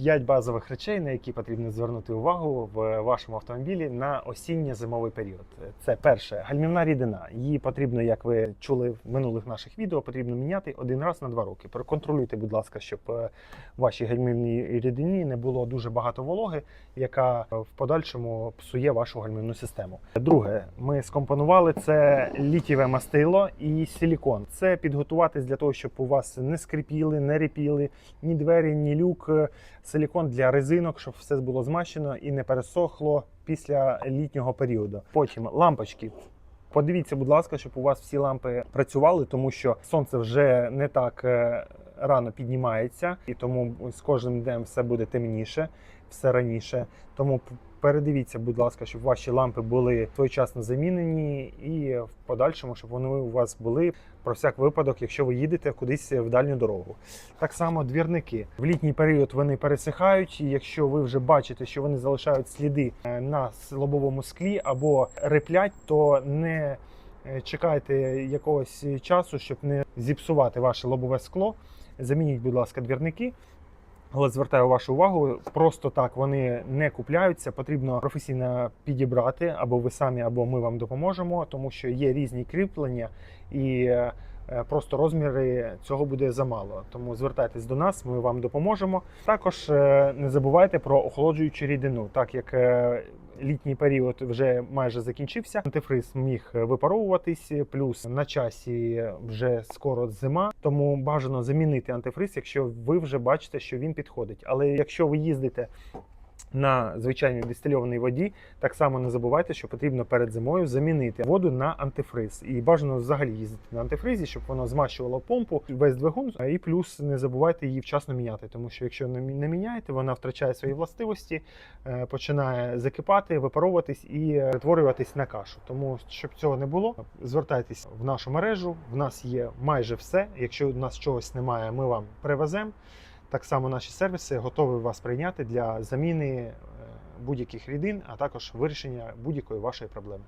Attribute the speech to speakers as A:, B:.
A: 5 базових речей, на які потрібно звернути увагу в вашому автомобілі на осінньо-зимовий період. Це перше гальмівна рідина. Її потрібно, як ви чули в минулих наших відео, потрібно міняти один раз на два роки. Проконтролюйте, будь ласка, щоб е, в вашій гальмівній рідині не було дуже багато вологи, яка в подальшому псує вашу гальмівну систему. Друге, ми скомпонували це літіве мастило і силікон. Це підготуватись для того, щоб у вас не скрипіли, не ріпіли ні двері, ні люк. Силікон для резинок, щоб все було змащено і не пересохло після літнього періоду. Потім лампочки. Подивіться, будь ласка, щоб у вас всі лампи працювали, тому що сонце вже не так е, рано піднімається, і тому з кожним днем все буде темніше, все раніше. Тому передивіться, будь ласка, щоб ваші лампи були своєчасно замінені, і в подальшому, щоб вони у вас були про всяк випадок, якщо ви їдете кудись в дальню дорогу. Так само двірники. В літній період вони пересихають, і якщо ви вже бачите, що вони залишають сліди е, на лобовому склі або реплять, то не чекайте якогось часу, щоб не зіпсувати ваше лобове скло. Замініть, будь ласка, двірники. Але звертаю вашу увагу, просто так вони не купляються. Потрібно професійно підібрати, або ви самі, або ми вам допоможемо, тому що є різні кріплення і е, е, просто розміри цього буде замало. Тому звертайтесь до нас, ми вам допоможемо. Також е, не забувайте про охолоджуючу рідину, так як е, літній період вже майже закінчився. Антифриз міг випаровуватись, плюс на часі вже скоро зима, тому бажано замінити антифриз, якщо ви вже бачите, що він підходить. Але якщо ви їздите на звичайній дистильованій воді, так само не забувайте, що потрібно перед зимою замінити воду на антифриз. І бажано взагалі їздити на антифризі, щоб воно змащувало помпу, весь двигун. І плюс не забувайте її вчасно міняти, тому що якщо не міняєте, вона втрачає свої властивості, е, починає закипати, випаровуватись і е, перетворюватись на кашу. Тому щоб цього не було, звертайтесь в нашу мережу. В нас є майже все. Якщо у нас чогось немає, ми вам привеземо. Так само наші сервіси готові вас прийняти для заміни е, будь-яких рідин, а також вирішення будь-якої вашої проблеми.